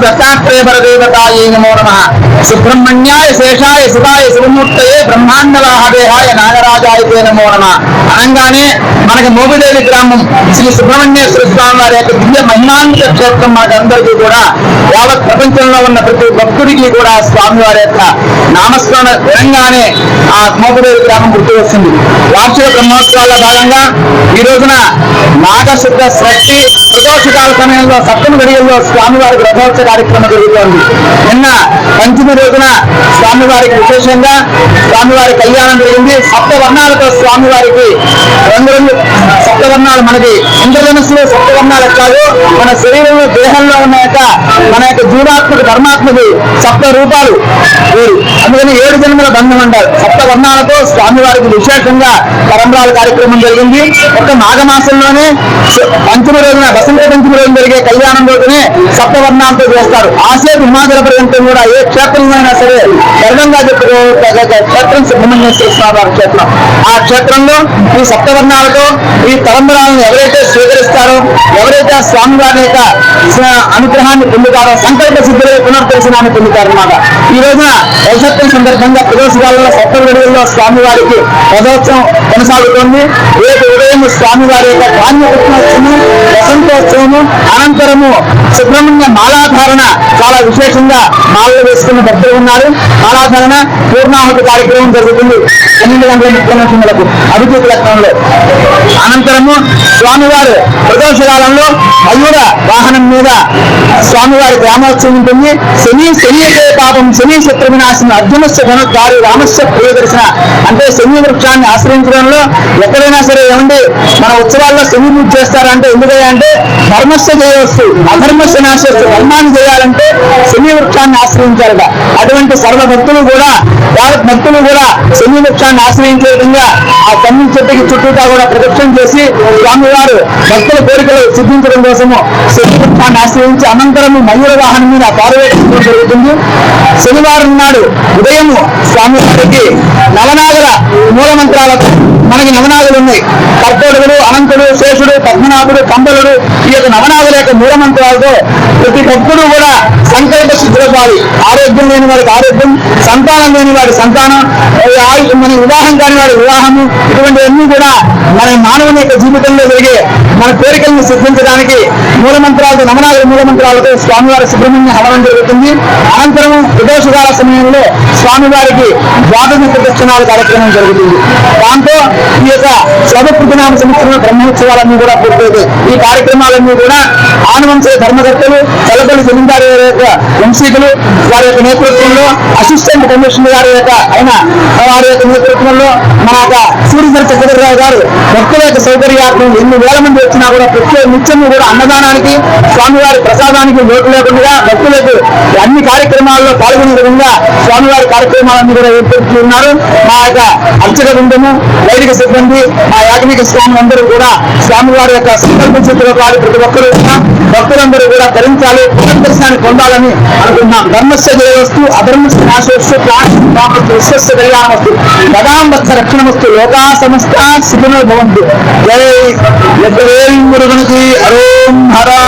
దత్తాత్రేయ పరదేవతాయే నమో నమ సుబ్రహ్మణ్యాయ శేషాయ శివాయ శివమూర్తయే బ్రహ్మాండవాహదేహాయ నాగరాజాయ నమో నమ అనగానే మనకి మోబిదేవి గ్రామం శ్రీ సుబ్రహ్మణ్యేశ్వర స్వామి వారి యొక్క దివ్య మహిమాన్విత క్షేత్రం మనకందరికీ కూడా యావత్ ప్రపంచంలో ఉన్న ప్రతి భక్తుడికి కూడా స్వామి వారి యొక్క నామస్మరణ వినంగానే ఆ మోబిదేవి గ్రామం గుర్తు వస్తుంది వార్షిక బ్రహ్మోత్సవాల భాగంగా ఈ రోజున నాగశుద్ధ షష్ఠి ప్రదోషకాల సమయంలో సప్తమ గడియల్లో స్వామివారి రథోత్సవ కార్యక్రమం జరుగుతోంది. నిన్న పంచమి రోజున స్వామివారికి విశేషంగా స్వామివారి కళ్యాణం జరిగింది. సప్త వర్ణాలతో రెండు రెండు సప్తవర్ణాలు మనకి ఇంద్రధనస్సులో సప్తవర్ణాలు కాదు మన శరీరంలో దేహంలో ఉన్న యొక్క మన యొక్క జీవాత్మక ధర్మాత్మకి సప్త రూపాలు అందుకని ఏడు జన్మల బంధం అంటారు. సప్త వర్ణాలతో స్వామివారికి విశేషంగా పరంపరాల కార్యక్రమం జరిగింది. ఒక మాఘమాసంలోనే శ- పంచమి రోజున వసంత పంచమి రోజున జరిగే కళ్యాణం రోజునే సప్త వర్ణాలతో చేస్తారు ఆసేపు హిమాచల పర్యంతం కూడా ఏ క్షేత్రంలో అయినా సరే గర్వంగా చెప్పుకో క్షేత్రం సుబ్రహ్మణ్యేశ్వర స్వామి క్షేత్రం. ఆ క్షేత్రంలో ఈ సప్తవర్ణాలతో ఈ తలంబరాలను ఎవరైతే స్వీకరిస్తారో ఎవరైతే స్వామి వారి యొక్క అనుగ్రహాన్ని పొందుతారో సంకల్ప సిద్ధులే పునర్దర్శనాన్ని పొందుతారన్నమాట. ఈ రోజున వైశత్వం సందర్భంగా ప్రదోషకాలలో సప్త విడుదలలో స్వామి వారికి రథోత్సవం కొనసాగుతోంది. రేపు ఉదయం స్వామి వారి యొక్క ధాన్యోత్సవము వసంతోత్సవము అనంతరము సుబ్రహ్మణ్య మాలాధారణ చాలా విశేషంగా మాలలు వేసుకున్న భక్తులు ఉన్నారు. మాలాధారణ పూర్ణాహుతి కార్యక్రమం జరుగుతుంది. ఎనిమిది గంటల ముప్పై నిమిషములకు అభిజిత్ లగ్నంలో అనంతరము స్వామివారు ప్రదోషకాలంలో మయూర వాహనం మీద స్వామివారి గ్రామోత్సవం ఉంటుంది. శని శనియకే పాపం శని శత్రు వినాశనం అర్జునస్య గుణకారు రామస్య ప్రియదర్శన అంటే శని వృక్షాన్ని ఆశ్రయించడంలో ఎక్కడైనా సరే ఏమండి మన ఉత్సవాల్లో శని పూజ చేస్తారంటే ఎందుకంటే అంటే చేయవచ్చు అధర్మస్య నాశస్తు ధర్మాన్ని చేయాలంటే శని వృక్షాన్ని ఆశ్రయించాలట. అటువంటి సర్వ భక్తులు కూడా భారత్ భక్తులు కూడా శని వృక్షాన్ని ఆశ్రయించే విధంగా ఆ తమ్మి చెట్టుకి చుట్టూతా కూడా ప్రదక్షిణ చేసి స్వామివారు భక్తుల కోరికలు సిద్ధించడం కోసము శని వృక్షాన్ని ఆశ్రయించి అనంతరము మయూర వాహనం మీద పారవేయడం జరుగుతుంది. శనివారం నాడు ఉదయము స్వామివారికి నవనాగర మూల మంత్రాలతో మనకి నవనాగులు ఉన్నాయి. కర్కోడుగుడు అనంతుడు శేషుడు పద్మనాభుడు కంబలుడు ఈ యొక్క నవనాగుల యొక్క మూలమంత్రాలతో ప్రతి భక్తుడు కూడా సంకల్ప సిద్ధులపాలి ఆరోగ్యం లేని వాడికి ఆరోగ్యం సంతానం లేని వాడి సంతానం మన వివాహం కాని వాడి వివాహము ఇటువంటివన్నీ కూడా మన మానవుని యొక్క జీవితంలో జరిగే మన కోరికలను సిద్ధించడానికి మూల మంత్రాలతో నవనాగుల మూల మంత్రాలతో స్వామివారి సుబ్రహ్మణ్య హవనం జరుగుతుంది. అనంతరం ప్రదోషకాల సమయంలో స్వామివారికి ద్వాదశ ప్రదక్షిణాల కార్యక్రమం జరుగుతుంది. దాంతో ఈ యొక్క శవకృతనామ సంవత్సరం బ్రహ్మోత్సవాలన్నీ కూడా పూర్తవుతాయి ఈ కార్యక్రమాలన్నీ కూడా ఆనవంశ ధర్మకర్తలు తలపల్లి జమీందారు గారి యొక్క వంశీకులు వారి యొక్క నేతృత్వంలో అసిస్టెంట్ కమిషనర్ గారి యొక్క ఆయన వారి యొక్క నేతృత్వంలో మన యొక్క సూర్యధర చక్రధరరావు గారు భక్తుల యొక్క సౌకర్యార్థం ఎన్ని వేల మంది వచ్చినా కూడా ప్రత్యేక నిత్యం కూడా అన్నదానానికి స్వామివారి ప్రసాదానికి లోటు లేకుండా భక్తులకు అన్ని కార్యక్రమాల్లో పాల్గొనే విధంగా స్వామివారి కార్యక్రమాలన్నీ కూడా ఏర్పడుతున్నారు మా యొక్క అర్చక బృందము వైదిక సిబ్బంది ఆ యాజ్ఞిక స్వామి అందరూ కూడా స్వామివారి యొక్క సంకల్ప చిత్తుల వారి ప్రతి ఒక్కరూ కూడా భక్తులందరూ కూడా ధరించాలి పునర్దర్శనాన్ని పొందాలని అనుకున్నాం ధర్మస్య జయవస్తు అధర్మస్య నాశవస్తు ప్రాణస్తు విశ్వస్య కళ్యాణమస్తు గదాంబస్థ రక్షణమస్తు లోకా సమస్త శిథిలో భవంతు. జై మురుగనికి అరోం హరా